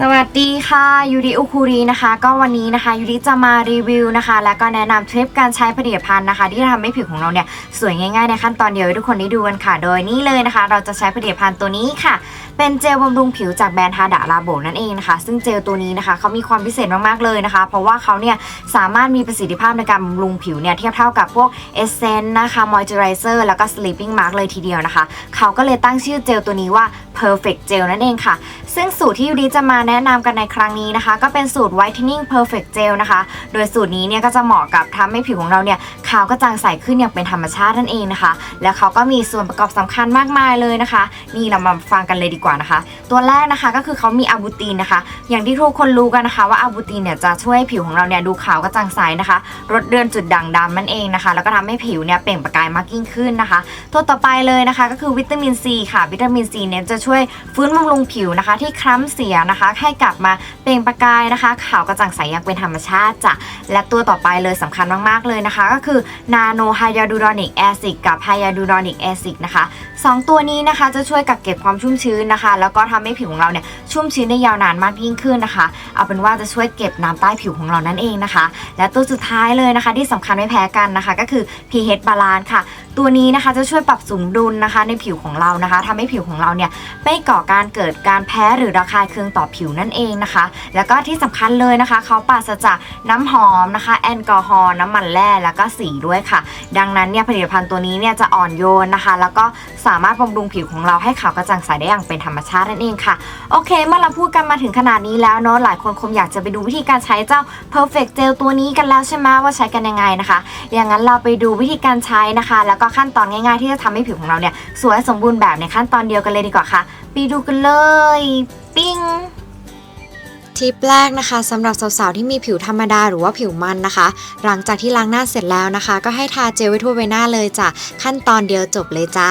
สวัสดีค่ะยูริอุคุรีนะคะ ก็วันนี้นะคะยูริจะมารีวิวนะคะ และก็แนะนำทริปการใช้ผลิตภัณฑ์นะคะ ที่จะทำให้ผิวของเราเนี่ยสวยง่ายๆในขั้นตอนเดียวให้ทุกคนได้ดูกันค่ะ โดยนี่เลยนะคะ เราจะใช้ผลิตภัณฑ์ตัวนี้ค่ะ เป็นเจลบำรุงผิวจากแบรนด์ฮาดะลาโบนั่นเองนะคะ ซึ่งเจลตัวนี้นะคะเขามีความพิเศษมากๆเลยนะคะ เพราะว่าเขาเนี่ยสามารถมีประสิทธิภาพในการบำรุงผิวเนี่ยเทียบเท่ากับพวกเอเซนต์นะคะมอยเจอไรเซอร์แล้วก็ sleeping mask เลยทีเดียวนะคะเขาก็เลยตั้งชื่อเจลตัวนี้ว่า perfect gel นั่นเองค่ะ ซึ่งสูตรที่ยูริจะมาแนะนำกันในครั้งนี้นะคะ ก็เป็นสูตร whitening perfect gel นะคะ โดยสูตรนี้เนี่ยก็จะเหมาะกับทำให้ผิวของเราเนี่ยขาวกระจ่างใสขึ้นอย่างเป็นธรรมชาตินั่นเองนะคะ แล้วเขาก็มีส่วนประกอบสำคัญมากมายเลยนะคะ นี่เรามาฟังกันเลยดีกว่านะคะ ตัวแรกนะคะก็คือเขามีอะบูตินนะคะ อย่างที่ทุกคนรู้กันนะคะว่าอะบูตินเนี่ยจะช่วยให้ผิวของเราเนี่ยดูขาวกระจ่างใสนะคะลดเลือนจุดด่างดำนั่นเองนะคะ แล้วก็ทำให้ผิวเนี่ยเปล่งประกายมากยิ่งขึ้นนะคะ ตัวต่อไปเลยนะคะก็คือวิตามินซีค่ะ วิตามินซีเนี่ยจะช่วยฟื้นบำรุงผิวนะคะ ที่คล้ำเสียนะคะให้กลับมาเปล่งประกายนะคะ ขาวกระจ่างใสอย่างเป็นธรรมชาติจ้ะและตัวต่อไปเลยสำคัญมากๆเลยนะคะ ก็คือนาโนไฮยาดูรอนิกแอซิดกับไฮยาดูรอนิกแอซิดนะคะสองตัวนี้นะคะจะช่วยกักเก็บความชุ่มชื้นนะคะ แล้วก็ทำให้ผิวของเราเนี่ยชุ่มชื้นได้ยาวนานมากยิ่งขึ้นนะคะ เอาเป็นว่าจะช่วยเก็บน้ำใต้ผิวของเรานั่นเองนะคะ และตัวสุดท้ายเลยนะคะ ที่สำคัญไม่แพ้กันนะคะ ก็คือ pH balance ค่ะ ตัวนี้นะคะจะช่วยปรับสมดุลนะคะในผิวของเรานะคะทำให้ผิวของเราเนี่ยไม่ก่อการเกิดการแพ้หรือระคายเคืองต่อผิวนั่นเองนะคะ แล้วก็ที่สำคัญเลยนะคะ เขาปราศจากน้ำหอมนะคะ แอลกอฮอล์น้ำมันแร่แล้วก็สีด้วยค่ะ ดังนั้นเนี่ยผลิตภัณฑ์ตัวนี้เนี่ยจะอ่อนโยนนะคะ แล้วก็สามารถบำรุงผิวของเราให้ขาวกระจ่างใสได้อย่างเป็นธรรมชาตินั่นเองค่ะโอเคเมื่อเราพูดกันมาถึงขนาดนี้แล้วเนาะหลายคนคงอยากจะไปดูวิธีการใช้เจ้า perfect gel ตัวนี้กันแล้วใช่ไหมว่าใช้กันยังไงนะคะ อย่างนั้นเราไปดูวิธีการใช้นะคะ แล้วก็ขั้นตอนง่ายๆ ที่จะทำให้ผิวของเราเนี่ยสวยสมบูรณ์แบบในขั้นตอนเดียวกันเลยดีกว่าค่ะ ไปดูกันเลย ปิ้ง ทิปแรกนะคะสำหรับสาวๆที่มีผิวธรรมดาหรือว่าผิวมันนะคะ หลังจากที่ล้างหน้าเสร็จแล้วนะคะ ก็ให้ทาเจลไว้ทั่วใบหน้าเลยจ้ะขั้นตอนเดียวจบเลยจ้า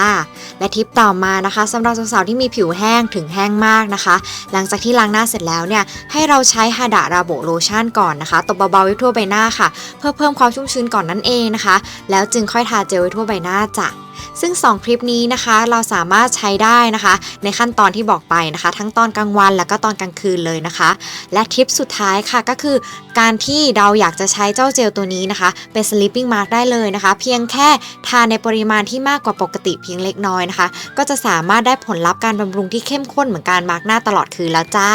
และทิปต่อมานะคะสำหรับสาวๆที่มีผิวแห้งถึงแห้งมากนะคะ หลังจากที่ล้างหน้าเสร็จแล้วเนี่ยให้เราใช้ฮาดะราโบโลชั่นก่อนนะคะตบเบาๆไว้ทั่วใบหน้าค่ะ เพื่อเพิ่มความชุ่มชื้นก่อนนั่นเองนะคะ แล้วจึงค่อยทาเจลไว้ทั่วใบหน้าจ้ะ ซึ่ง 2 คลิปนี้นะคะเราสามารถใช้ได้นะคะ ในขั้นตอนที่บอกไปนะคะ ทั้งตอนกลางวันแล้วก็ตอนกลางคืนเลยนะคะ และทริปสุดท้ายค่ะก็คือ การที่เราอยากจะใช้เจ้าเจลตัวนี้นะคะ เป็น sleeping mask ได้เลยนะคะ เพียงแค่ทานในปริมาณที่มากกว่าปกติเพียงเล็กน้อยนะคะ ก็จะสามารถได้ผลลัพธ์การบำรุงที่เข้มข้นเหมือนการมาร์กหน้าตลอดคืนแล้วจ้า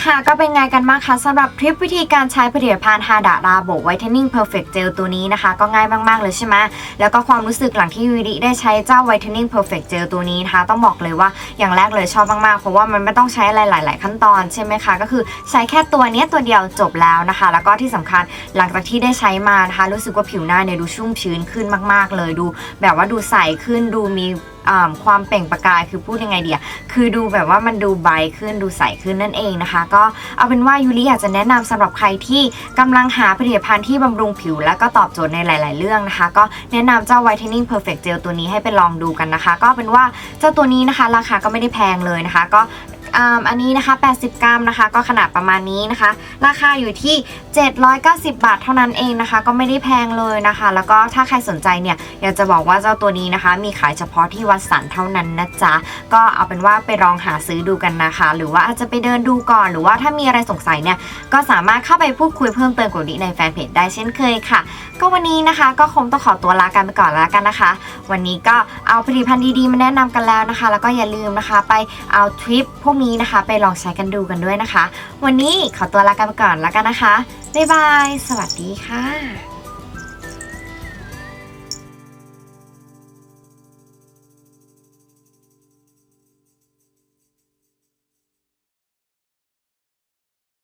ค่ะก็เป็นไงกันบ้างคะสำหรับทริปวิธีการใช้ผลิตภัณฑ์ฮาดาราโบไวท์เทนนิ่งเพอร์เฟกต์เจลตัวนี้นะคะ ก็ง่ายมาก ๆ เลยใช่ไหมแล้วก็ความรู้สึกหลังที่ยูริได้ใช้เจ้าไวท์เทนนิ่งเพอร์เฟกต์เจลตัวนี้นะคะ ต้องบอกเลยว่าอย่างแรกเลยชอบมาก ๆ เพราะว่ามันไม่ต้องใช้อะไรหลาย ๆ ขั้นตอนใช่ไหมคะ ก็คือใช้แค่ตัวเนี้ยตัวเดียวจบแล้วนะคะ แล้วก็ที่สำคัญหลังจากที่ได้ใช้มานะคะรู้สึกว่าผิวหน้าเนี่ยดูชุ่มชื้นขึ้นมาก ๆ เลยดู แบบว่าดูใสขึ้นดูมี ความเปล่งประกายคือพูดยังไงเดียคือดูแบบว่ามันดูใบขึ้นดูใสขึ้นนั่นเองนะคะ ก็เอาเป็นว่ายูริอยากจะแนะนำสำหรับใครที่กำลังหาผลิตภัณฑ์ที่บำรุงผิว และก็ตอบโจทย์ในหลาย ๆ เรื่องนะคะ ก็แนะนำเจ้า Whitening Perfect Gel ตัวนี้ให้ไปลองดูกันนะคะ ก็เป็นว่าเจ้าตัวนี้นะคะ ราคาก็ไม่ได้แพงเลยนะคะ ก็ อันนี้นะคะ 80 กรัมนะคะ ก็ขนาดประมาณนี้นะคะ ราคาอยู่ที่ 790 บาทเท่านั้นเองนะคะ ก็ไม่ได้แพงเลยนะคะ แล้วก็ถ้าใครสนใจเนี่ย อยากจะบอกว่าเจ้าตัวนี้นะคะ มีขายเฉพาะที่วัดสันเท่านั้นนะจ๊ะ ก็เอาเป็นว่าไปลองหาซื้อดูกันนะคะ หรือว่าอาจจะไปเดินดูก่อน หรือว่าถ้ามีอะไรสงสัยเนี่ย ก็สามารถเข้าไปพูดคุยเพิ่มเติมกับดิในแฟนเพจได้เช่นเคยค่ะ ก็วันนี้นะคะ ก็คงต้องขอตัวลากันไปก่อนแล้วกันนะคะ วันนี้ก็เอาผลิตภัณฑ์ดีๆมาแนะนำกันแล้วนะคะ แล้วก็อย่าลืมนะคะ ไปเอาทริปพวกนี้นะคะ ไปลองใช้กันดูกันด้วยนะคะ วันนี้ขอตัวลากันไปก่อนแล้วกันนะคะ บ๊ายบาย สวัสดีค่ะ